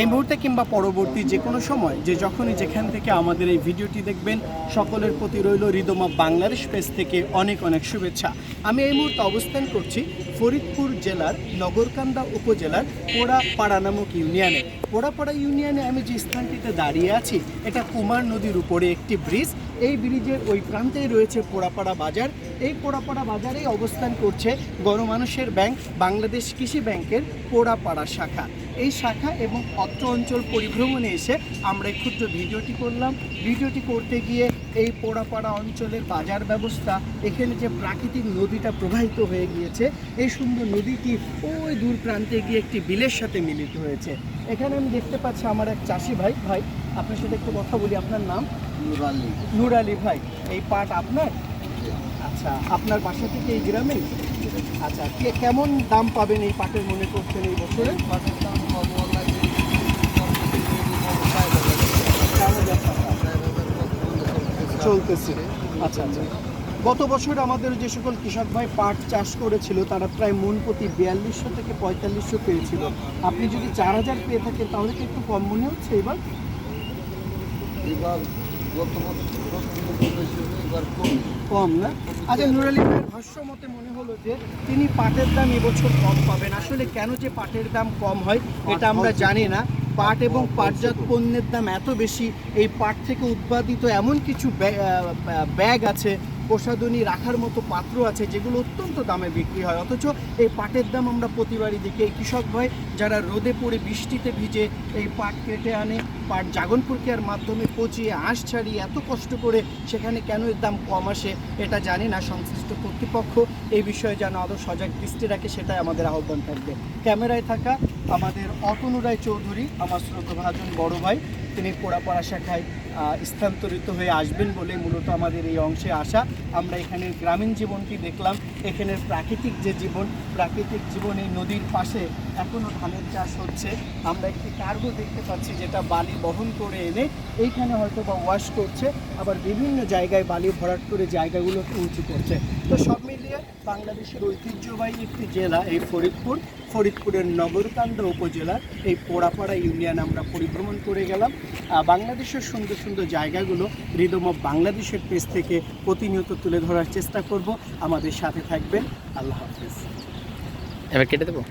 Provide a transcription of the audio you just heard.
এই মুহূর্তে কিংবা পরবর্তী যে কোনো সময়, যে যখনই যেখান থেকে আমাদের এই ভিডিওটি দেখবেন, সকলের প্রতি রইল রিদমা বাংলাদেশ পেজ থেকে অনেক অনেক শুভেচ্ছা। আমি এই মুহূর্তে অবস্থান করছি ফরিদপুর জেলার নগরকান্দা উপজেলার পোড়াপাড়া নামক ইউনিয়নে। পোড়াপাড়া ইউনিয়নে আমি যে স্থানটিতে দাঁড়িয়ে আছি, এটা কুমার নদীর উপরে একটি ব্রিজ। এই ব্রিজের ওই প্রান্তেই রয়েছে পোড়াপাড়া বাজার। এই পোড়াপাড়া বাজারেই অবস্থান করছে গণমানুষের ব্যাংক, বাংলাদেশ কৃষি ব্যাংকের পোড়াপাড়া শাখা। এই শাখা এবং অত্র অঞ্চল পরিভ্রমণে এসে আমরা এই ক্ষুদ্র ভিডিওটি করলাম। ভিডিওটি করতে গিয়ে এই পোড়াপাড়া অঞ্চলের বাজার ব্যবস্থা এখানে যে প্রাকৃতিক নদীটা প্রবাহিত হয়ে গিয়েছে এই সুন্দর নদীটি ওই দূর প্রান্তে গিয়ে একটি বিলের সাথে মিলিত হয়েছে। এখানে আমি দেখতে পাচ্ছি আমার এক চাষি ভাই। ভাই আপনার সাথে একটু কথা বলি আপনার নাম? নুরালি নূর আলী ভাই এই পাট আপনার? আচ্ছা আপনার বাসা থেকে এই গ্রামে? আচ্ছা কে কেমন দাম পাবেন এই পাটের মনে করছেন এই বছরে পাটের দাম কম লাগে কেমন ব্যাপারটা? চলতেছে। আচ্ছা আচ্ছা। গত বছর আমাদের যে সকল কৃষক ভাই পাট চাষ করেছিল তারা প্রায় মন প্রতি বিয়াল্লিশশো থেকে পঁয়তাল্লিশশো পেয়েছিল। আপনি যদি চার হাজার পেয়ে থাকেন তাহলে কি একটু কম মনে হচ্ছে এবার? এবার কম। কম না? আচ্ছা নুরালি ভাইয়ের ভাষ্য মতে মনে হলো যে তিনি পাটের দাম এবছর কম পাবেন। আসলে কেন যে পাটের দাম কম হয় এটা আমরা জানি না। পাট এবং পাটজাত পণ্যের দাম এত বেশি, এই পাট থেকে উৎপাদিত এমন কিছু ব্যাগ আছে, প্রসাধনী রাখার মতো পাত্র আছে, যেগুলো অত্যন্ত দামে বিক্রি হয়। অথচ এই পাটের দাম আমরা প্রতিবারই দেখি। এই কৃষক ভাই যারা রোদে পড়ে বৃষ্টিতে ভিজে এই পাট কেটে আনে, পাট জাগন প্রক্রিয়ার মাধ্যমে পচিয়ে আঁশ ছাড়িয়ে এত কষ্ট করে সেখানে কেন এর দাম কম আসে, এটা জানি না সংশ্লিষ্ট কর্তৃপক্ষ। এই বিষয়ে যেন আরও সজাগ দৃষ্টি রাখে, সেটাই আমাদের আহ্বান থাকবে। ক্যামেরায় থাকা আমাদের অতনু রায় চৌধুরী আমার শ্রদ্ধভাজন বড় ভাই তিনি পোড়াপাড়া শাখায় স্থানান্তরিত হয়ে আসবেন বলে মূলত আমাদের এই অংশে আসা। আমরা এখানের গ্রামীণ জীবনটি দেখলাম। এখানের প্রাকৃতিক যে জীবন, প্রাকৃতিক জীবন নদীর পাশে এখনও ধানের চাষ হচ্ছে। আমরা একটি কার্গো দেখতে পাচ্ছি যেটা বালি বহন করে এনে এইখানে হয়তো বা ওয়াশ করছে, আবার বিভিন্ন জায়গায় বালি ভরাট করে জায়গাগুলোকে উঁচু করছে। তো সব মিলিয়ে বাংলাদেশের ঐতিহ্যবাহী একটি জেলা এই ফরিদপুর। ফরিদপুরের নগরকান্দা উপজেলার এই পোড়াপাড়া ইউনিয়ন আমরা পরিভ্রমণ করে গেলাম। বাংলাদেশের সুন্দর সুন্দর জায়গাগুলো রিদম অফ বাংলাদেশের পেজ থেকে প্রতিনিয়ত তুলে ধরার চেষ্টা করব। আমাদের সাথে থাকবেন। আল্লাহ হাফিজ। এবার কেটে দেবো?